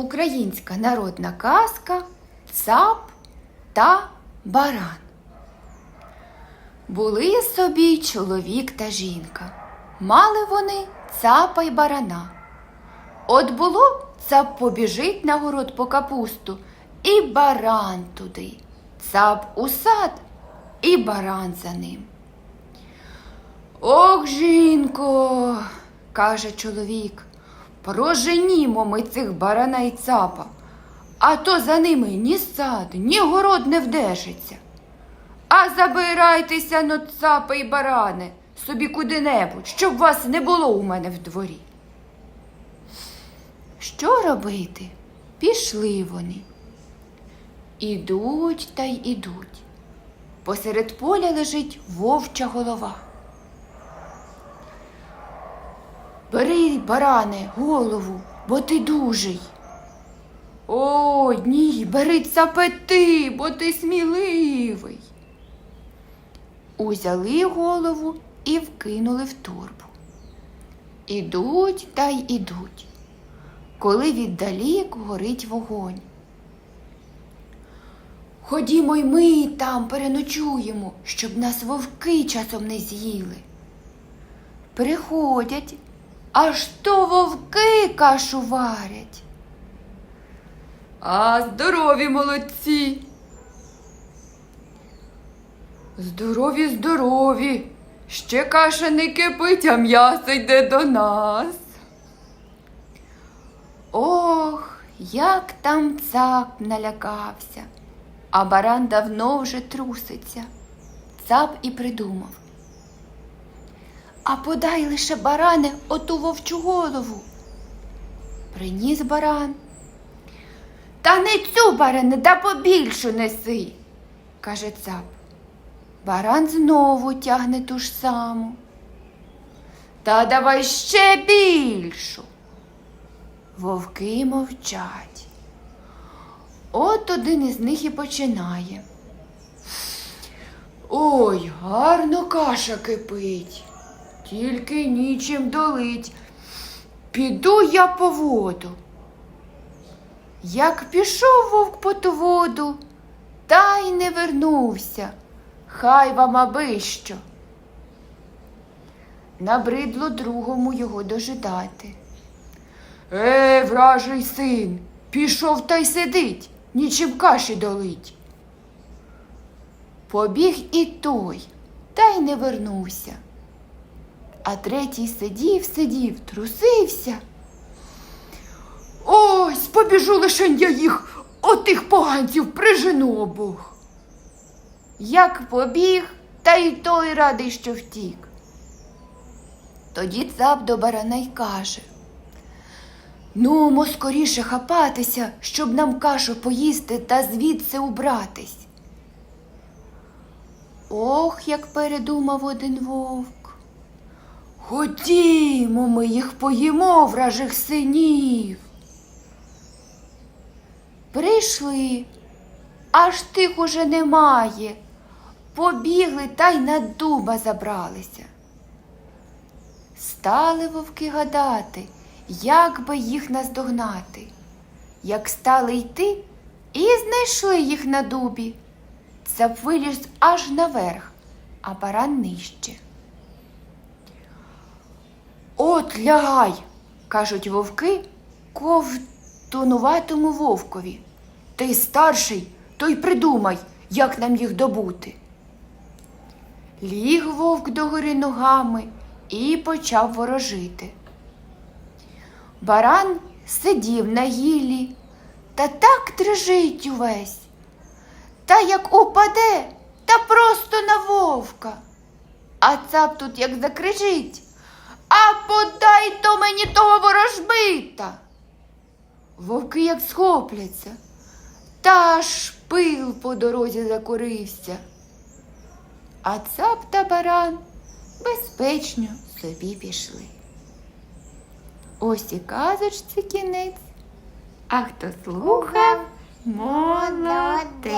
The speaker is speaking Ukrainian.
Українська народна казка Цап та баран. Були собі чоловік та жінка. Мали вони цапа й барана. От було цап побіжить на город по капусту, і баран туди. Цап у сад, і баран за ним. Ох, жінко, каже чоловік, проженімо ми цих барана й цапа, а то за ними ні сад, ні город не вдешиться. А забирайтеся но цапи й барани собі куди-небудь, щоб вас не було у мене в дворі. Що робити? Пішли вони. Ідуть та й ідуть. Посеред поля лежить вовча голова. Бери, баране, голову, бо ти дужий. О, ні, бери цапети, бо ти сміливий. Узяли голову і вкинули в торбу. Ідуть та й ідуть, коли віддалік горить вогонь. Ходімо й ми там переночуємо, щоб нас вовки часом не з'їли. Приходять, аж то вовки кашу варять. А здорові молодці. Здорові, здорові. Ще каша не кипить, а м'ясо йде до нас. Ох, як там цап налякався, а баран давно вже труситься. Цап і придумав. А подай лише баране оту вовчу голову. Приніс баран. Та не цю баране, да побільшу неси, каже цап. Баран знову тягне ту ж саму. Та давай ще більшу. Вовки мовчать. От один із них і починає. Ой, гарно каша кипить, тільки нічим долить. Піду я по воду. Як пішов вовк по ту воду, та й не вернувся. Хай вам аби що. Набридло другому його дожидати. Е, вражий син, пішов та й сидить, нічим каші долить. Побіг і той, та й не вернувся. А третій сидів, сидів, трусився. Ось побіжу лишень я їх, отих поганців прижену обох. Як побіг, та й той радий, що втік. Тоді цап до барана й каже Ну, мо скоріше хапатися, щоб нам кашу поїсти та звідси убратись. Ох, як передумав один вовк. Ходімо, ми їх поїмо, вражих синів. Прийшли, аж тих уже немає. Побігли та й на дуба забралися. Стали вовки гадати, як би їх наздогнати. Як стали йти, і знайшли їх на дубі. Цап виліз аж наверх, а баран нижче. От лягай, кажуть вовки ковтунуватому вовкові. Ти старший, то й придумай, як нам їх добути. Ліг вовк догори ногами і почав ворожити. Баран сидів на гіллі та так дрижить увесь. Та як упаде, та просто на вовка. А цап тут як закричить. А подай то мені того ворожбита. Вовки як схопляться, та аж пил по дорозі закурився. А цап та баран безпечно собі пішли. Ось і казочці кінець. А хто слухав, молодець.